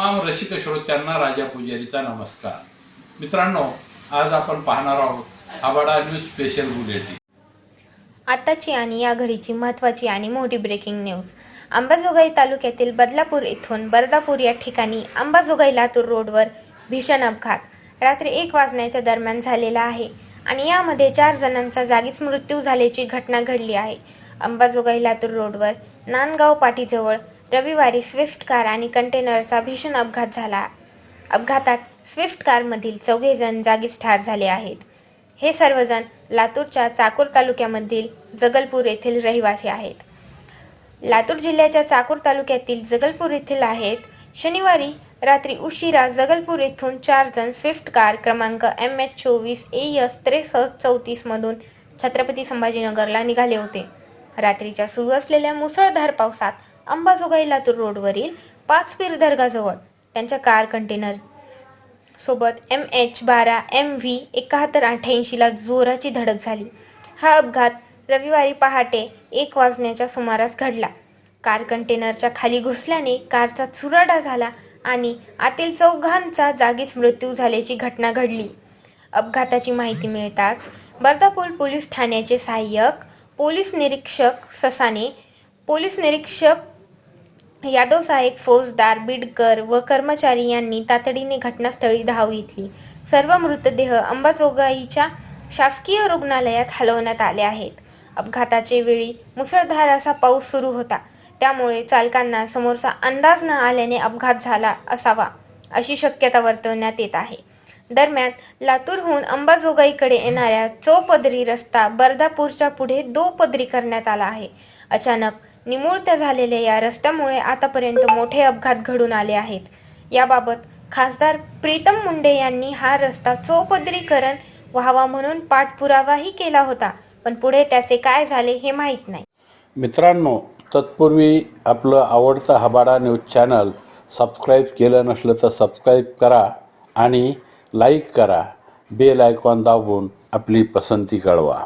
रसिक श्रोत्यांना राजा पुजारीचा नमस्कार. मित्रांनो आज आपण पाहणार आहोत आबाडा न्यूज स्पेशल बुलेटिन. आताची आणि या घडीची महत्त्वाची आणि मोठी ब्रेकिंग न्यूज अंबाजोगाई तालुक्यातील बदलापूर येथून बर्दापूर या ठिकाणी अंबाजोगाई लातूर रोडवर भीषण अपघात. रात्री एक वाजण्याच्या दरम्यान झालेला आहे आणि यामध्ये चार जणांचा जागीच मृत्यू झाल्याची घटना घडली आहे. अंबाजोगाई लातूर रोडवर नांदगाव पाटीजवळ रविवारी स्विफ्ट कार आणि कंटेनरचा भीषण अपघात झाला. अपघातात स्विफ्ट कारमधील चौघेजण जागीच ठार झाले आहेत. हे सर्वजण लातूरच्या चाकूर तालुक्यामधील जगलपूर येथील रहिवासी आहेत. लातूर जिल्ह्याच्या चाकूर तालुक्यातील जगलपूर येथील आहेत. शनिवारी रात्री उशिरा जगलपूर येथून चार जण स्विफ्ट कार क्रमांक एम एच चोवीस ए एस त्रेसष्ट चौतीसमधून छत्रपती संभाजीनगरला निघाले होते. रात्रीच्या सुरू असलेल्या मुसळधार पावसात अंबाजोगाई लातूर रोडवरील पाच पीर दर्गाजवळ त्यांच्या कार कंटेनर सोबत एम एच बारा एम व्ही एकाहत्तर अठ्ठ्याऐंशीला जोराची धडक झाली. हा अपघात रविवारी पहाटे एक वाजण्याच्या सुमारास घडला. कार कंटेनरच्या खाली घुसल्याने कारचा चुराडा झाला आणि आतील चौघांचा जागीच मृत्यू झाल्याची घटना घडली. अपघाताची माहिती मिळताच बर्दापूर पोलीस ठाण्याचे सहाय्यक पोलीस निरीक्षक ससाने पोलीस निरीक्षक यादव साहेब फौजदार बिडकर व कर्मचारी यांनी तातडीने घटनास्थळी धाव घेतली. सर्व मृतदेह अंबाजोगाईच्या शासकीय रुग्णालयात हलवण्यात आले आहेत. अपघाताचे वेळी मुसळधार असा पाऊस सुरू होता. त्यामुळे चालकांना समोरचा अंदाज न आल्याने अपघात झाला असावा अशी शक्यता वर्तवण्यात येत आहे. दरम्यान लातूरहून अंबाजोगाईकडे येणाऱ्या चौपदरी रस्ता बर्दापूरच्या पुढे दोपदरी करण्यात आला आहे. अचानक निमुळत्या झालेल्या या रस्त्यामुळे आतापर्यंत मोठे अपघात घडून आले आहेत. याबाबत खासदार प्रीतम मुंडे यांनी हा रस्ता चौपदरीकरण व्हावा म्हणून पाठपुरावाही केला होता पण पुढे त्याचे काय झाले हे माहीत नाही. मित्रांनो तत्पूर्वी आपलं आवडतं हबाडा न्यूज चॅनल सबस्क्राईब केलं नसलं तर सबस्क्राईब करा आणि लाईक करा. बेल आयकॉन दाबून आपली पसंती कळवा.